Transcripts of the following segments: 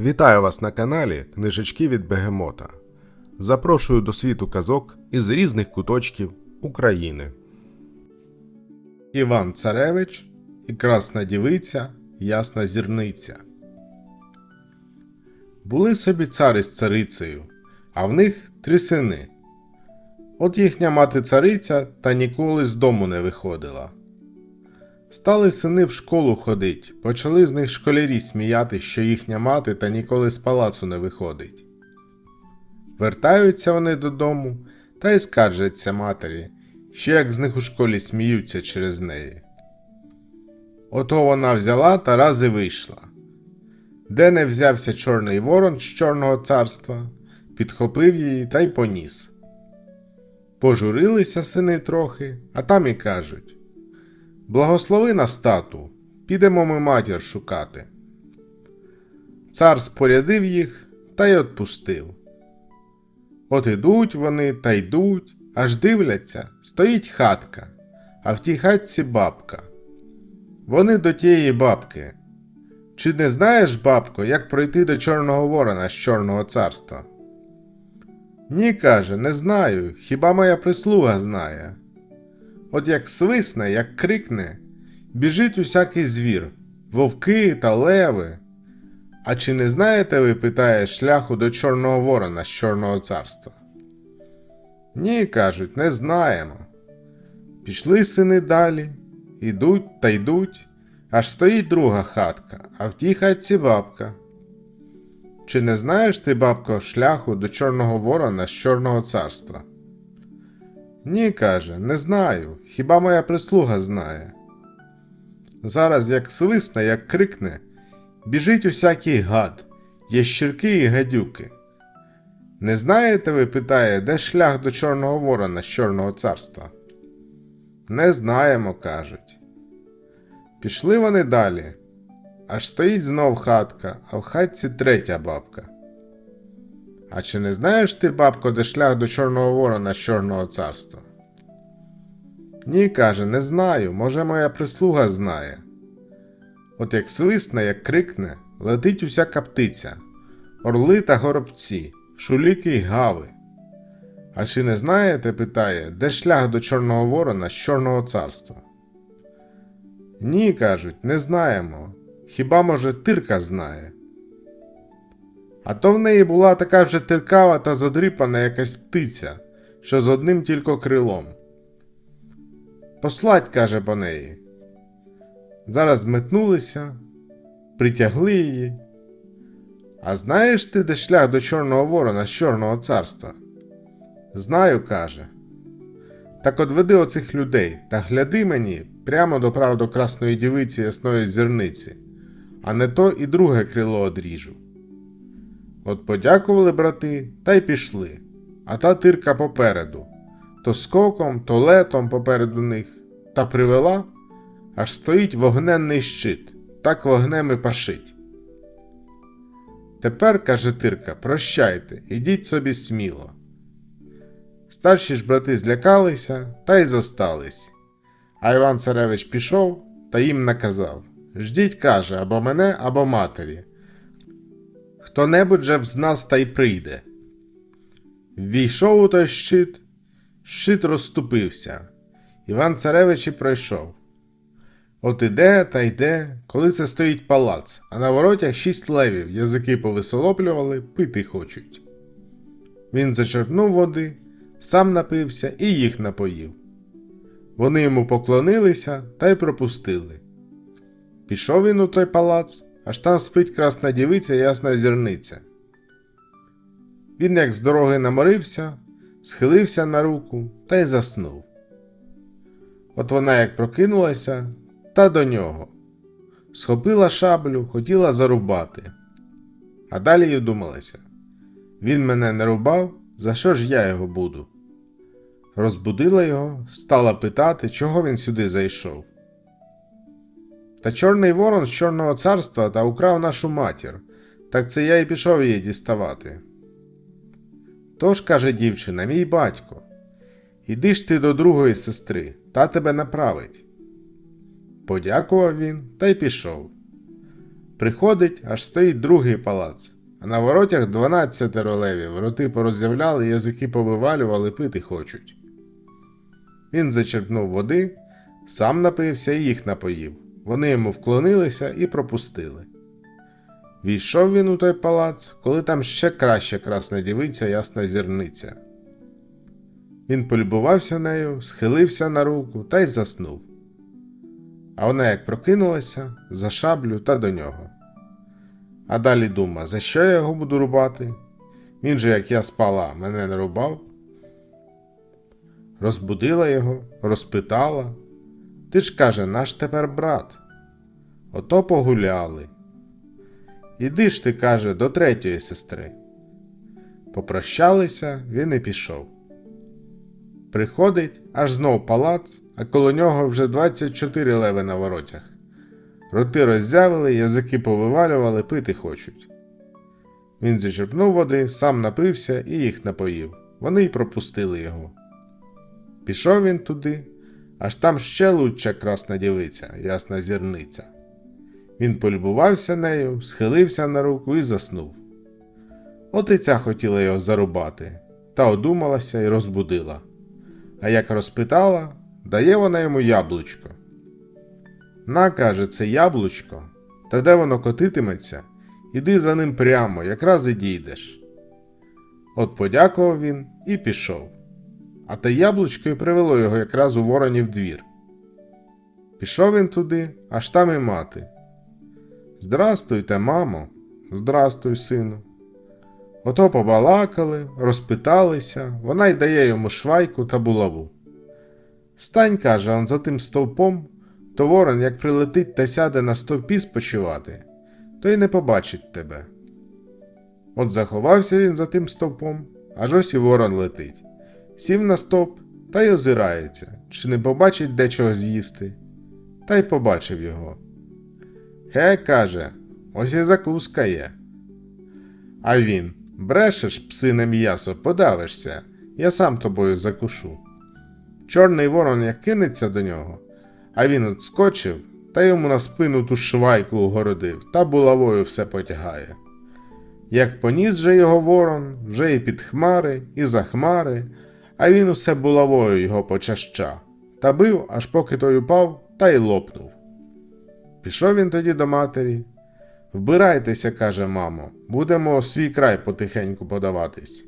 Вітаю вас на каналі Книжечки від Бегемота. Запрошую до світу казок із різних куточків України. Іван Царевич і Красна Дівиця, Ясна Зірниця. Були собі цари з царицею, а в них три сини. От їхня мати цариця та ніколи з дому не виходила. Стали сини в школу ходить, почали з них школярі сміяти, що їхня мати та ніколи з палацу не виходить. Вертаються вони додому та й скаржаться матері, що як з них у школі сміються через неї. Ото вона взяла та раз і вийшла. Де не взявся чорний ворон з Чорного царства, підхопив її та й поніс. Пожурилися сини трохи, а там і кажуть Благослови нас, тату, підемо ми матір шукати. Цар спорядив їх та й отпустив. От ідуть вони та йдуть, аж дивляться, стоїть хатка, а в тій хатці бабка. Вони до тієї бабки. Чи не знаєш, бабко, як пройти до Чорного Ворона з Чорного царства? Ні, каже, не знаю, хіба моя прислуга знає. От як свисне, як крикне, біжить усякий звір, вовки та леви. А чи не знаєте ви, питає, шляху до Чорного Ворона з Чорного царства? Ні, кажуть, не знаємо. Пішли сини далі, ідуть та йдуть, аж стоїть друга хатка, а в тій хатці бабка. Чи не знаєш ти, бабко, шляху до Чорного Ворона з Чорного царства? Ні, каже, не знаю, хіба моя прислуга знає. Зараз як свисне, як крикне, біжить усякий гад, ящірки і гадюки. Не знаєте ви, питає, де шлях до Чорного Ворона з Чорного царства? Не знаємо, кажуть. Пішли вони далі. Аж стоїть знов хатка, а в хатці третя бабка. А чи не знаєш ти, бабко, де шлях до Чорного Ворона з Чорного царства? Ні, каже, не знаю, може, моя прислуга знає. От як свисне, як крикне, летить усяка птиця, орли та горобці, шуліки й гави. А чи не знаєте, питає, де шлях до Чорного Ворона з Чорного царства? Ні, кажуть, не знаємо. Хіба, може, тирка знає? А то в неї була така вже тиркава та задрипана якась птиця, що з одним тільки крилом. Послать, каже по неї. Зараз метнулися, притягли її. А знаєш ти, де шлях до Чорного Ворона з Чорного царства? Знаю, каже. Так от веди оцих людей та гляди мені прямо до правду красної дівиці ясної зірниці, а не то і друге крило одріжу. От подякували брати та й пішли, а та тирка попереду, то скоком, то летом попереду них, та привела, аж стоїть вогненний щит, так вогнем і пашить. Тепер, каже Тирка, прощайте, ідіть собі сміло. Старші ж брати злякалися та й зостались. А Іван Царевич пішов та їм наказав Ждіть, каже, або мене, або матері. Хто небудь же з нас та й прийде. Ввійшов у той щит, щит розступився. Іван Царевич і пройшов. От іде та йде, коли це стоїть палац, а на воротях шість левів язики повисолоплювали, пити хочуть. Він зачерпнув води, сам напився і їх напоїв. Вони йому поклонилися та й пропустили. Пішов він у той палац, аж там спить красна дівиця ясна зірниця. Він, як з дороги наморився, схилився на руку та й заснув. От вона як прокинулася, та до нього. Схопила шаблю, хотіла зарубати. А далі й думалася він мене не рубав, за що ж я його буду? Розбудила його, стала питати, чого він сюди зайшов. Та Чорний Ворон з Чорного царства та украв нашу матір, так це я й пішов її діставати. Тож, каже дівчина, мій батько, іди ж ти до другої сестри, та тебе направить. Подякував він та й пішов. Приходить, аж стоїть другий палац, а на воротях 12 левів, роти пороззявляли, язики повивалювали, пити хочуть. Він зачерпнув води, сам напився і їх напоїв. Вони йому вклонилися і пропустили. Війшов він у той палац, коли там ще краще красна дівиця, ясна зірниця. Він полюбувався нею, схилився на руку та й заснув. А вона як прокинулася за шаблю та до нього. А далі дума, за що я його буду рубати? Він же, як я спала, мене не рубав. Розбудила його, розпитала. Ти ж каже, наш тепер брат. Ото погуляли. Іди ж ти, каже, до третьої сестри. Попрощалися, він і пішов. Приходить аж знов палац, а коло нього вже 24 леви на воротях. Роти роззявили, язики повивалювали, пити хочуть. Він зачерпнув води, сам напився і їх напоїв. Вони й пропустили його. Пішов він туди, аж там ще лучша красна дівиця, ясна зірниця. Він полюбувався нею, схилився на руку і заснув. От хотіла його зарубати, та одумалася і розбудила. А як розпитала, дає вона йому яблучко. На, каже, це яблучко, та де воно котитиметься, іди за ним прямо, якраз і дійдеш. От подякував він і пішов. А те яблучко й привело його якраз у воронів двір. Пішов він туди, аж там і мати. Здрастуйте, мамо, здрастуй, сину. Ото побалакали, розпиталися, вона й дає йому швайку та булаву. Стань, каже, он за тим стовпом, то ворон, як прилетить та сяде на стовпі спочивати, то й не побачить тебе. От заховався він за тим стовпом, аж ось і ворон летить. Сів на стовп та й озирається, чи не побачить де чого з'їсти. Та й побачив його. Ге, каже, ось і закуска є. А він брешеш, псине м'ясо, подавишся, я сам тобою закушу. Чорний ворон як кинеться до нього, а він отскочив та йому на спину ту швайку угородив та булавою все потягає. Як поніс же його ворон, вже і під хмари, і за хмари, а він усе булавою його почаща, та бив, аж поки той упав та й лопнув. Пішов він тоді до матері. Вбирайтеся, каже мамо, будемо свій край потихеньку подаватись.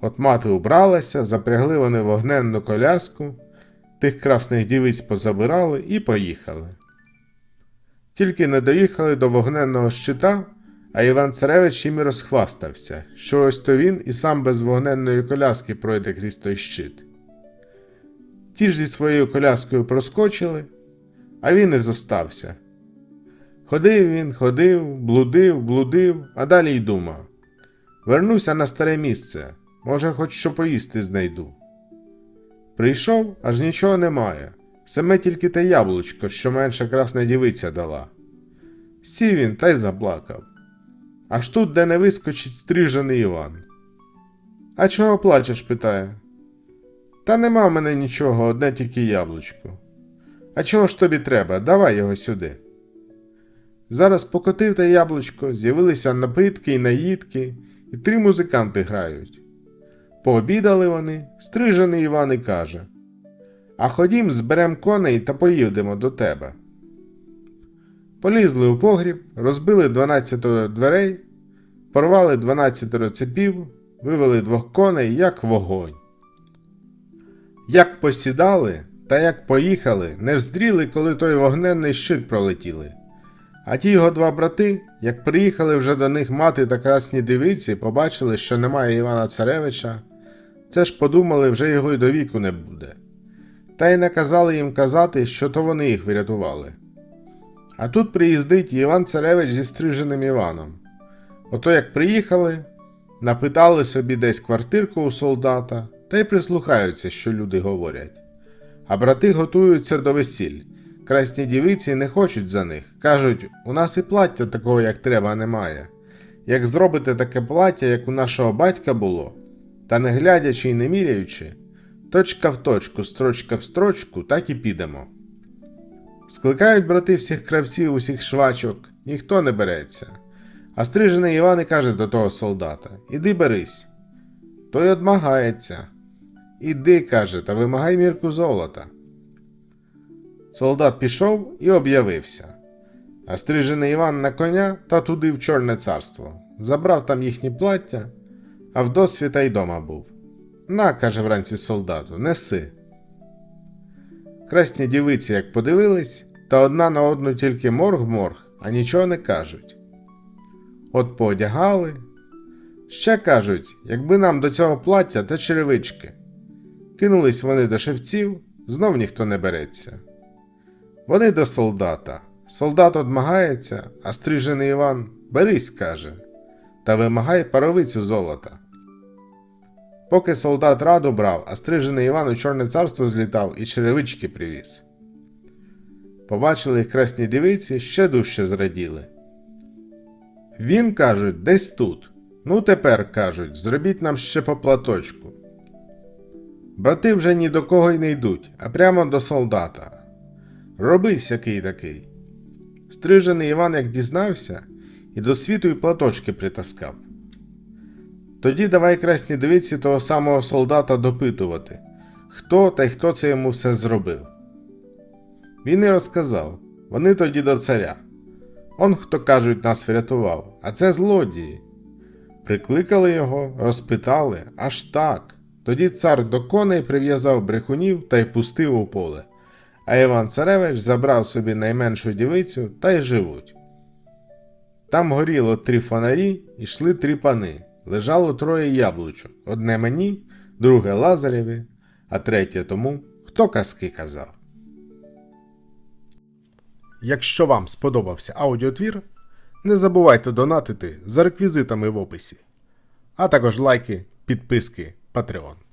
От мати убралася, запрягли вони вогненну коляску, тих красних дівиць позабирали і поїхали. Тільки не доїхали до вогненного щита, а Іван Царевич їм і розхвастався, що ось то він і сам без вогненної коляски пройде крізь той щит. Ті ж зі своєю коляскою проскочили, а він і зостався. Ходив він, ходив, блудив, блудив, а далі й думав. Вернуся на старе місце, може, хоч що поїсти знайду. Прийшов, аж нічого немає, саме тільки те яблучко, що менша красна дівиця дала. Сів він та й заплакав. Аж тут, де не вискочить стрижений Іван. А чого плачеш? питає. Та нема в мене нічого, одне тільки яблучко. А чого ж тобі треба? Давай його сюди. Зараз покотив те яблучко, з'явилися напитки і наїдки, і три музиканти грають. Пообідали вони, стрижений Іван і каже: А ходім, зберем коней та поїдемо до тебе. Полізли у погріб, розбили 12 дверей, порвали 12 цепів, вивели двох коней, як вогонь. Як посідали та як поїхали, не вздріли, коли той вогненний щит пролетіли. А ті його два брати, як приїхали вже до них мати та красні дивиці, побачили, що немає Івана Царевича, це ж подумали, вже його й до віку не буде. Та й наказали їм казати, що то вони їх врятували. А тут приїздить Іван Царевич зі стриженим Іваном. Ото як приїхали, напитали собі десь квартирку у солдата та й прислухаються, що люди говорять. А брати готуються до весіль. Красні дівиці не хочуть за них. Кажуть, у нас і плаття такого, як треба, немає. Як зробите таке плаття, як у нашого батька було, та не глядячи й не міряючи, точка в точку, строчка в строчку, так і підемо. Скликають брати всіх кравців, усіх швачок ніхто не береться. А стрижений Іван і каже до того солдата: Іди берись. Той одмагається. Іди, каже, та вимагай мірку золота. Солдат пішов і об'явився. А стрижений Іван на коня та туди в Чорне царство. Забрав там їхні плаття, а в досвіта й дома був. На, каже вранці солдату, неси. Красні дівиці, як подивились, та одна на одну тільки морг-морг, а нічого не кажуть. От поодягали. Ще кажуть, якби нам до цього плаття та черевички. Кинулись вони до шевців, знов ніхто не береться. Вони до солдата. Солдат одмагається, а стрижений Іван берись, каже, та вимагай паровицю золота. Поки солдат раду брав, а стрижений Іван у Чорне царство злітав і черевички привіз. Побачили їх красні дівиці, ще дужче зраділи. Він, кажуть, десь тут. Ну тепер, кажуть, зробіть нам ще по платочку. Брати вже ні до кого й не йдуть, а прямо до солдата. Роби сякий такий. Стрижений Іван як дізнався, і до світу й платочки притаскав. Тоді давай красні дивіться того самого солдата допитувати, хто та й хто це йому все зробив. Він і розказав вони тоді до царя. Он, хто кажуть, нас врятував, а це злодії. Прикликали його, розпитали, аж так. Тоді цар до коней прив'язав брехунів та й пустив у поле. А Іван Царевич забрав собі найменшу дівицю та й живуть. Там горіло три фонарі, і йшли три пани. Лежало троє яблучок: одне мені, друге Лазареві, а третє тому, хто казки казав. Якщо вам сподобався аудіотвір, не забувайте донатити за реквізитами в описі, а також лайки, підписки, Patreon.